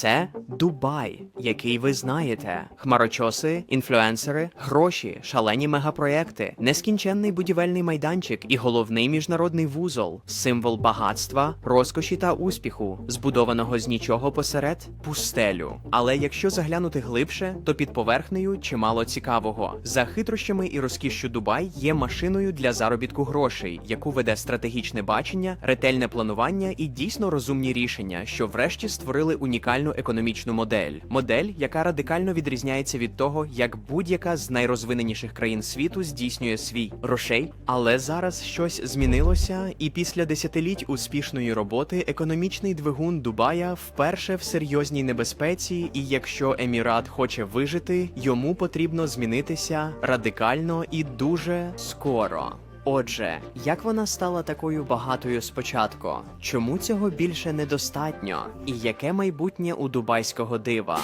Це Дубай, який ви знаєте. Хмарочоси, інфлюенсери, гроші, шалені мегапроекти, нескінченний будівельний майданчик і головний міжнародний вузол, символ багатства, розкоші та успіху, збудованого з нічого посеред пустелю. Але якщо заглянути глибше, то під поверхнею чимало цікавого. За хитрощами і розкішшю Дубай є машиною для заробітку грошей, яку веде стратегічне бачення, ретельне планування і дійсно розумні рішення, що врешті створили унікальну економічну модель. Модель, яка радикально відрізняється від того, як будь-яка з найрозвиненіших країн світу здійснює свій грошей. Але зараз щось змінилося, і після десятиліть успішної роботи економічний двигун Дубая вперше в серйозній небезпеці, і якщо Емірат хоче вижити, йому потрібно змінитися радикально і дуже скоро. Отже, як вона стала такою багатою спочатку? Чому цього більше недостатньо? І яке майбутнє у дубайського дива?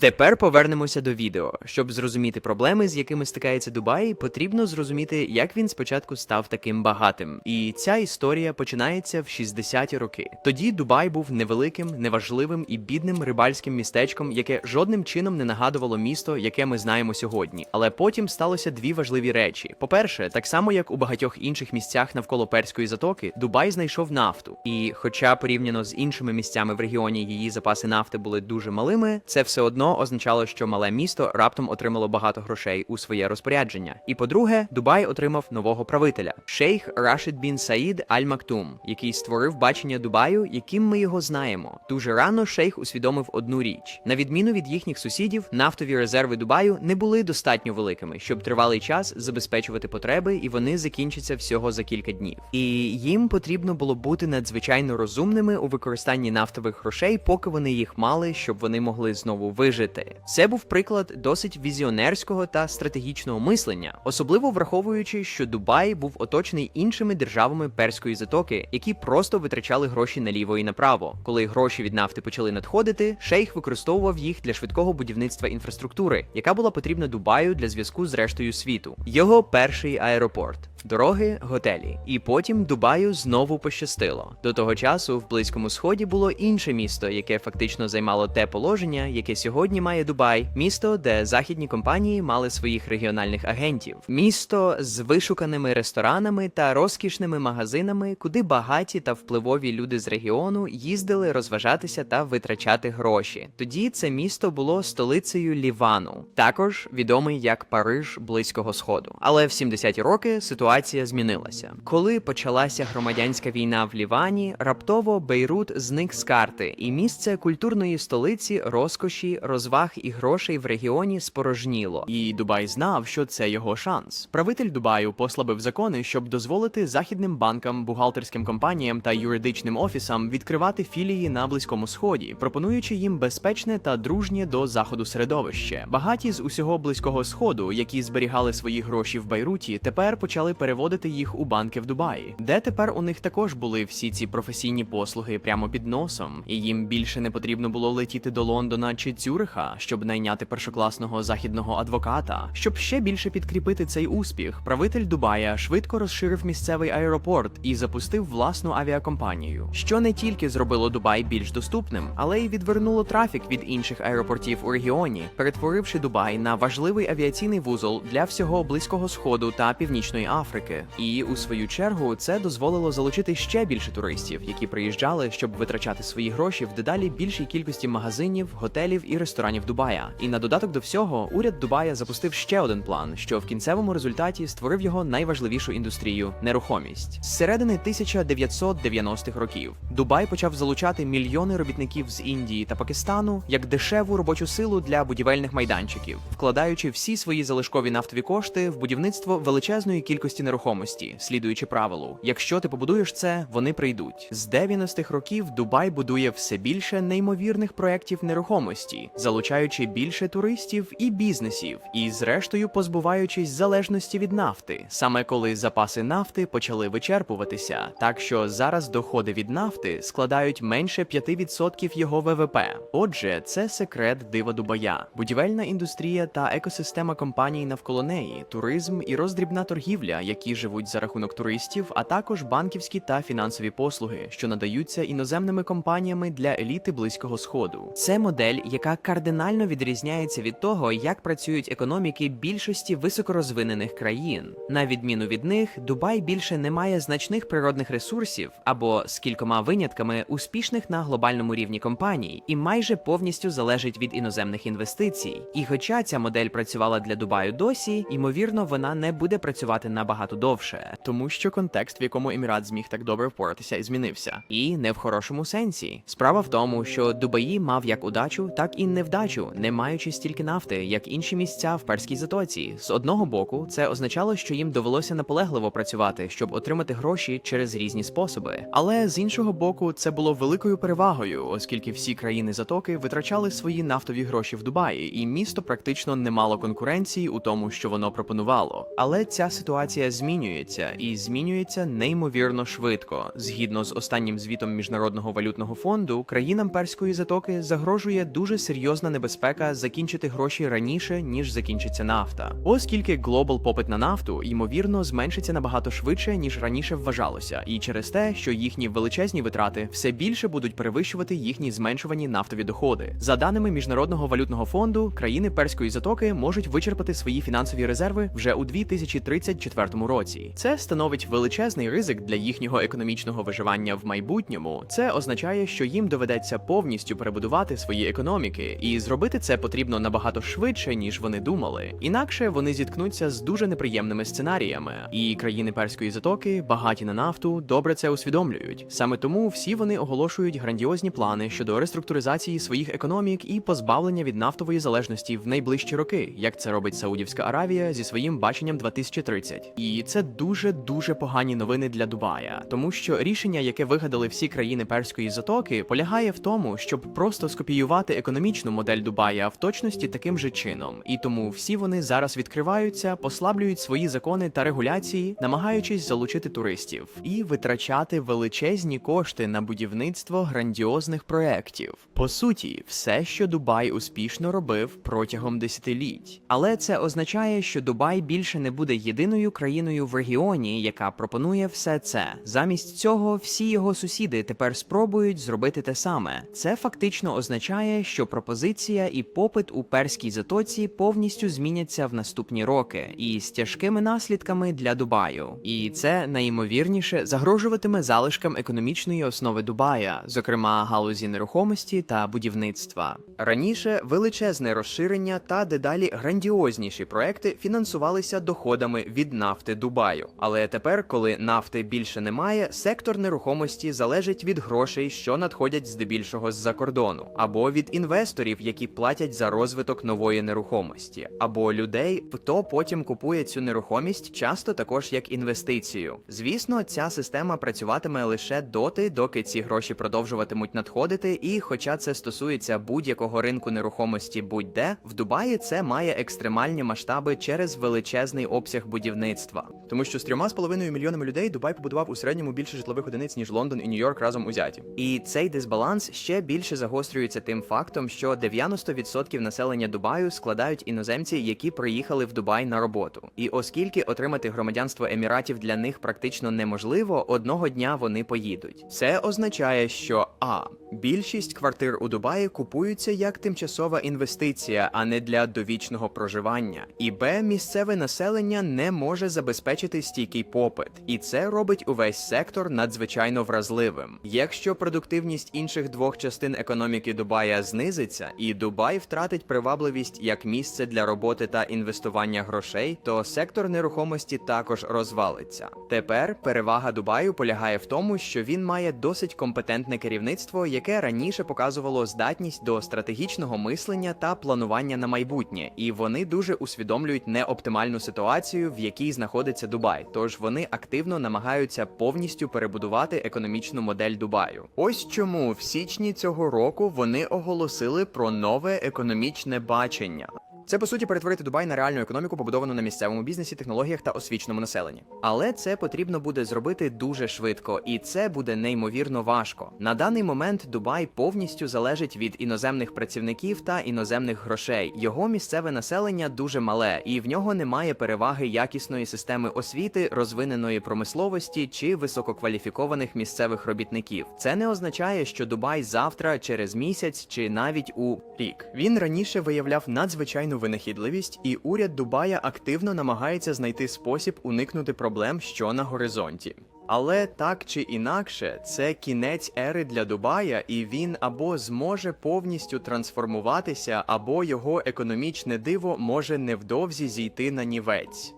Тепер повернемося до відео. Щоб зрозуміти проблеми, з якими стикається Дубай, потрібно зрозуміти, як він спочатку став таким багатим. І ця історія починається в 60-ті роки. Тоді Дубай був невеликим, неважливим і бідним рибальським містечком, яке жодним чином не нагадувало місто, яке ми знаємо сьогодні. Але потім сталося дві важливі речі: по-перше, так само як у багатьох інших місцях навколо перської затоки, Дубай знайшов нафту. І, хоча порівняно з іншими місцями в регіоні її запаси нафти були дуже малими, це все одно означало, що мале місто раптом отримало багато грошей у своє розпорядження. І по-друге, Дубай отримав нового правителя шейх Рашид бін Саїд Аль Мактум, який створив бачення Дубаю, яким ми його знаємо. Дуже рано шейх усвідомив одну річ: на відміну від їхніх сусідів, нафтові резерви Дубаю не були достатньо великими, щоб тривалий час забезпечувати потреби, і вони закінчаться всього за кілька днів. І їм потрібно було бути надзвичайно розумними у використанні нафтових грошей, поки вони їх мали, щоб вони могли знову вижити. Це був приклад досить візіонерського та стратегічного мислення, особливо враховуючи, що Дубай був оточений іншими державами перської затоки, які просто витрачали гроші наліво і направо. Коли гроші від нафти почали надходити, шейх використовував їх для швидкого будівництва інфраструктури, яка була потрібна Дубаю для зв'язку з рештою світу. Його перший аеропорт. Дороги, готелі, і потім Дубаю знову пощастило. До того часу в близькому сході було інше місто, яке фактично займало те положення, яке сьогодні має Дубай, місто, де західні компанії мали своїх регіональних агентів, місто з вишуканими ресторанами та розкішними магазинами, куди багаті та впливові люди з регіону їздили розважатися та витрачати гроші. Тоді це місто було столицею Лівану, також відомий як Париж близького сходу. Але в 70-ті роки ситуація змінилася. Коли почалася громадянська війна в Лівані, раптово Бейрут зник з карти, і місце культурної столиці, розкоші, розваг і грошей в регіоні спорожніло. І Дубай знав, що це його шанс. Правитель Дубаю послабив закони, щоб дозволити західним банкам, бухгалтерським компаніям та юридичним офісам відкривати філії на близькому сході, пропонуючи їм безпечне та дружнє до заходу середовище. Багаті з усього близького сходу, які зберігали свої гроші в Бейруті, тепер почали переводити їх у банки в Дубаї, де тепер у них також були всі ці професійні послуги прямо під носом, і їм більше не потрібно було летіти до Лондона чи Цюриха, щоб найняти першокласного західного адвоката. Щоб ще більше підкріпити цей успіх, правитель Дубая швидко розширив місцевий аеропорт і запустив власну авіакомпанію, що не тільки зробило Дубай більш доступним, але й відвернуло трафік від інших аеропортів у регіоні, перетворивши Дубай на важливий авіаційний вузол для всього близького сходу та північної Африки. І у свою чергу це дозволило залучити ще більше туристів, які приїжджали, щоб витрачати свої гроші в дедалі більшій кількості магазинів, готелів і ресторанів Дубая. І на додаток до всього, уряд Дубая запустив ще один план, що в кінцевому результаті створив його найважливішу індустрію нерухомість. З середини 1990-х років Дубай почав залучати мільйони робітників з Індії та Пакистану як дешеву робочу силу для будівельних майданчиків, вкладаючи всі свої залишкові нафтові кошти в будівництво величезної кількості нерухомості, слідуючи правилу: якщо ти побудуєш це, вони прийдуть. З 90-х років Дубай будує все більше неймовірних проєктів нерухомості, залучаючи більше туристів і бізнесів, і зрештою позбуваючись залежності від нафти, саме коли запаси нафти почали вичерпуватися, так що зараз доходи від нафти складають менше 5% його ВВП. Отже, це секрет дива Дубая, будівельна індустрія та екосистема компаній навколо неї, туризм і роздрібна торгівля, які живуть за рахунок туристів, а також банківські та фінансові послуги, що надаються іноземними компаніями для еліти близького сходу. Це модель, яка кардинально відрізняється від того, як працюють економіки більшості високорозвинених країн. На відміну від них, Дубай більше не має значних природних ресурсів або з кількома винятками успішних на глобальному рівні компаній і майже повністю залежить від іноземних інвестицій. І хоча ця модель працювала для Дубаю досі, ймовірно, вона не буде працювати набагато довше, тому що контекст, в якому Емірат зміг так добре впоратися, і змінився. І не в хорошому сенсі. Справа в тому, що Дубаї мав як удачу, так і невдачу, не маючи стільки нафти, як інші місця в перській затоці. З одного боку, це означало, що їм довелося наполегливо працювати, щоб отримати гроші через різні способи. Але з іншого боку, це було великою перевагою, оскільки всі країни затоки витрачали свої нафтові гроші в Дубаї, і місто практично не мало конкуренції у тому, що воно пропонувало. Але ця ситуація змінюється і змінюється неймовірно швидко. Згідно з останнім звітом міжнародного валютного фонду, країнам перської затоки загрожує дуже серйозна небезпека закінчити гроші раніше ніж закінчиться нафта, оскільки глобал попит на нафту ймовірно зменшиться набагато швидше ніж раніше вважалося, і через те, що їхні величезні витрати все більше будуть перевищувати їхні зменшувані нафтові доходи. За даними міжнародного валютного фонду, країни перської затоки можуть вичерпати свої фінансові резерви вже у 2034 році. Це становить величезний ризик для їхнього економічного виживання в майбутньому. Це означає, що їм доведеться повністю перебудувати свої економіки, і зробити це потрібно набагато швидше, ніж вони думали. Інакше вони зіткнуться з дуже неприємними сценаріями. І країни перської затоки, багаті на нафту, добре це усвідомлюють. Саме тому всі вони оголошують грандіозні плани щодо реструктуризації своїх економік і позбавлення від нафтової залежності в найближчі роки, як це робить Саудівська Аравія зі своїм баченням 2030. І це дуже дуже погані новини для Дубая, тому що рішення, яке вигадали всі країни перської затоки, полягає в тому, щоб просто скопіювати економічну модель Дубая в точності таким же чином. І тому всі вони зараз відкриваються, послаблюють свої закони та регуляції, намагаючись залучити туристів і витрачати величезні кошти на будівництво грандіозних проєктів. По суті, все, що Дубай успішно робив протягом десятиліть. Але це означає, що Дубай більше не буде єдиною країною в регіоні, яка пропонує все це. Замість цього всі його сусіди тепер спробують зробити те саме. Це фактично означає, що пропозиція і попит у перській затоці повністю зміняться в наступні роки і з тяжкими наслідками для Дубаю. І це найімовірніше загрожуватиме залишкам економічної основи Дубая, зокрема галузі нерухомості та будівництва. Раніше величезне розширення та дедалі грандіозніші проекти фінансувалися доходами від нафти Дубаю. Але тепер, коли нафти більше немає, сектор нерухомості залежить від грошей, що надходять здебільшого з-за кордону, або від інвесторів, які платять за розвиток нової нерухомості, або людей, хто потім купує цю нерухомість, часто також як інвестицію. Звісно, ця система працюватиме лише доти, доки ці гроші продовжуватимуть надходити. І, хоча це стосується будь-якого ринку нерухомості, будь-де в Дубаї це має екстремальні масштаби через величезний обсяг будівництва. Тому що з трьома з половиною мільйонами людей Дубай побудував у середньому більше житлових одиниць ніж Лондон і Нью-Йорк разом узяті. І цей дисбаланс ще більше загострюється тим фактом, що 90% населення Дубаю складають іноземці, які приїхали в Дубай на роботу. І оскільки отримати громадянство еміратів для них практично неможливо, одного дня вони поїдуть. Це означає, що а більшість квартир у Дубаї купуються як тимчасова інвестиція, а не для довічного проживання. І б місцеве населення не може забезпечити стійкий попит, і це робить увесь сектор надзвичайно вразливим. Якщо продуктивність інших двох частин економіки Дубая знизиться, і Дубай втратить привабливість як місце для роботи та інвестування грошей, то сектор нерухомості також розвалиться. Тепер перевага Дубаю полягає в тому, що він має досить компетентне керівництво, яке раніше показувало здатність до стратегічного мислення та планування на майбутнє, і вони дуже усвідомлюють неоптимальну ситуацію, в якій знаходиться Дубай. Тож вони активно намагаються повністю перебудувати економічну модель Дубаю. Ось чому в січні цього року вони оголосили про нове економічне бачення. Це по суті перетворити Дубай на реальну економіку, побудовану на місцевому бізнесі, технологіях та освіченому населенні. Але це потрібно буде зробити дуже швидко, і це буде неймовірно важко. На даний момент Дубай повністю залежить від іноземних працівників та іноземних грошей. Його місцеве населення дуже мале, і в нього немає переваги якісної системи освіти, розвиненої промисловості чи висококваліфікованих місцевих робітників. Це не означає, що Дубай завтра, через місяць чи навіть у рік. Він раніше виявляв надзвичайну винахідливість, і уряд Дубая активно намагається знайти спосіб уникнути проблем, що на горизонті. Але так чи інакше, це кінець ери для Дубая, і він або зможе повністю трансформуватися, або його економічне диво може невдовзі зійти на нівець.